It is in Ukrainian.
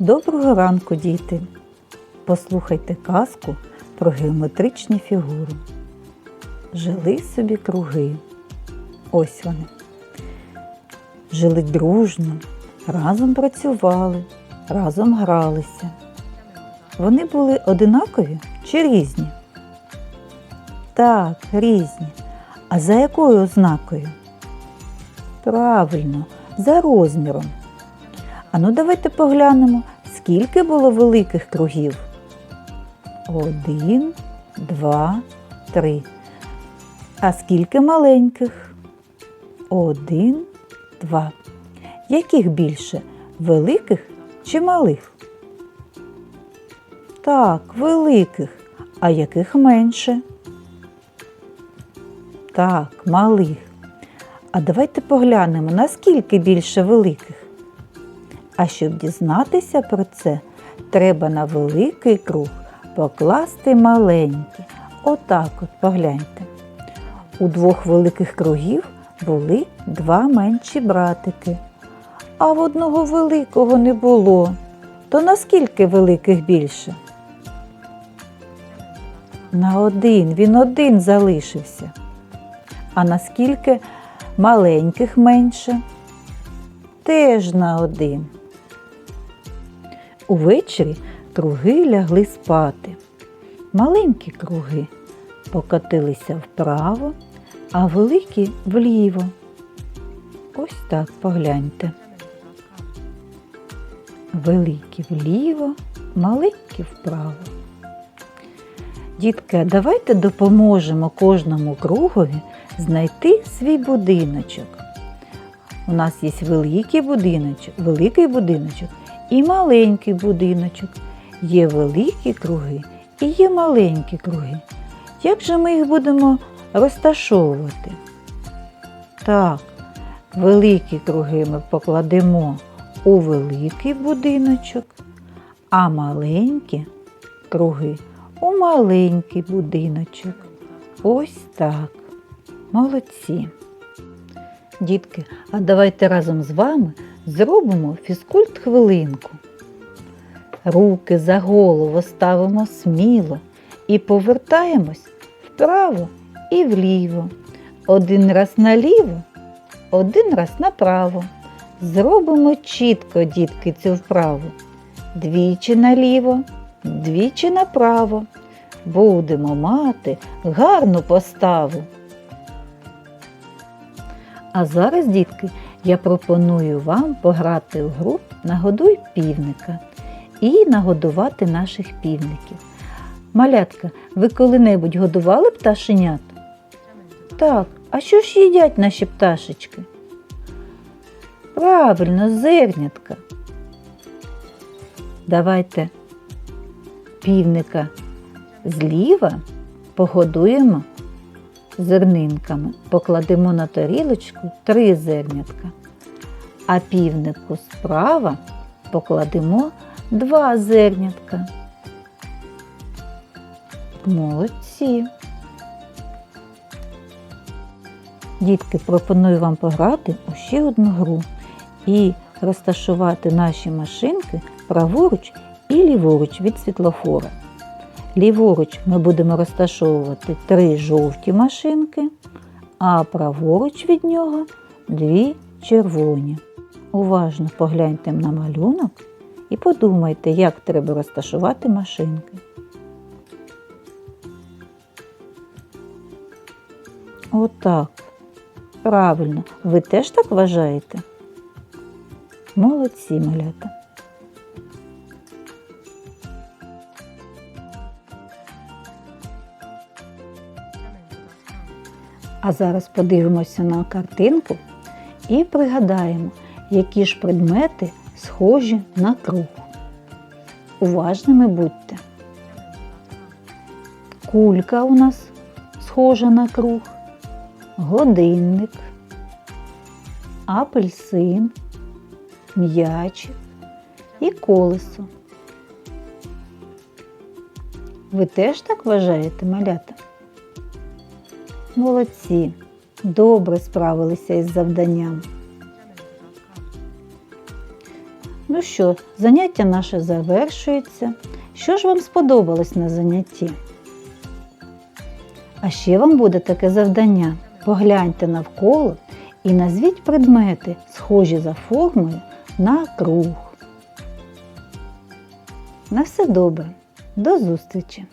Доброго ранку, діти! Послухайте казку про геометричні фігури. Жили собі круги. Ось вони. Жили дружно, разом працювали, разом гралися. Вони були одинакові чи різні? Так, різні. А за якою ознакою? Правильно, за розміром. Ану, давайте поглянемо, скільки було великих кругів. Один, два, три. А скільки маленьких? Один, два. Яких більше? Великих чи малих? Так, великих. А яких менше? Так, малих. А давайте поглянемо, наскільки більше великих. А щоб дізнатися про це, треба на великий круг покласти маленькі. Отак от погляньте. У двох великих кругів були два менші братики, а в одного великого не було. То наскільки великих більше? На один, він один залишився. А наскільки маленьких менше? Теж на один. Увечері круги лягли спати. Маленькі круги покотилися вправо, а великі вліво. Ось так погляньте. Великі вліво, маленькі вправо. Дітки, давайте допоможемо кожному кругові знайти свій будиночок. У нас є великий будиночок, великий будиночок і маленький будиночок. Є великі круги і є маленькі круги. Як же ми їх будемо розташовувати? Так, великі круги ми покладемо у великий будиночок, а маленькі круги у маленький будиночок. Ось так. Молодці. Дітки, а давайте разом з вами зробимо фізкульт хвилинку. Руки за голову ставимо сміло і повертаємось вправо і вліво. Один раз наліво, один раз направо. Зробимо чітко, дітки, цю вправу. Двічі наліво, двічі направо. Будемо мати гарну поставу. А зараз, дітки, я пропоную вам пограти в гру Нагодуй півника і нагодувати наших півників. Малятка, ви коли-небудь годували пташенят? Так, а що ж їдять наші пташечки? Правильно, зернятка. Давайте півника зліва погодуємо зернинками. Покладемо на тарілочку три зернятка, а півнику справа покладемо два зернятка. Молодці. Дітки, пропоную вам пограти у ще одну гру і розташувати наші машинки праворуч і ліворуч від світлофора. Ліворуч ми будемо розташовувати три жовті машинки, а праворуч від нього дві червоні. Уважно погляньте на малюнок і подумайте, як треба розташувати машинки. Отак. Правильно, ви теж так вважаєте? Молодці малята. А зараз подивимося на картинку і пригадаємо, які ж предмети схожі на круг. Уважними будьте. Кулька у нас схожа на круг, годинник, апельсин, м'ячик і колесо. Ви теж так вважаєте, малята? Молодці, добре справилися із завданням. Ну що, заняття наше завершується. Що ж вам сподобалось на занятті? А ще вам буде таке завдання. Погляньте навколо і назвіть предмети, схожі за формою на круг. На все добре. До зустрічі!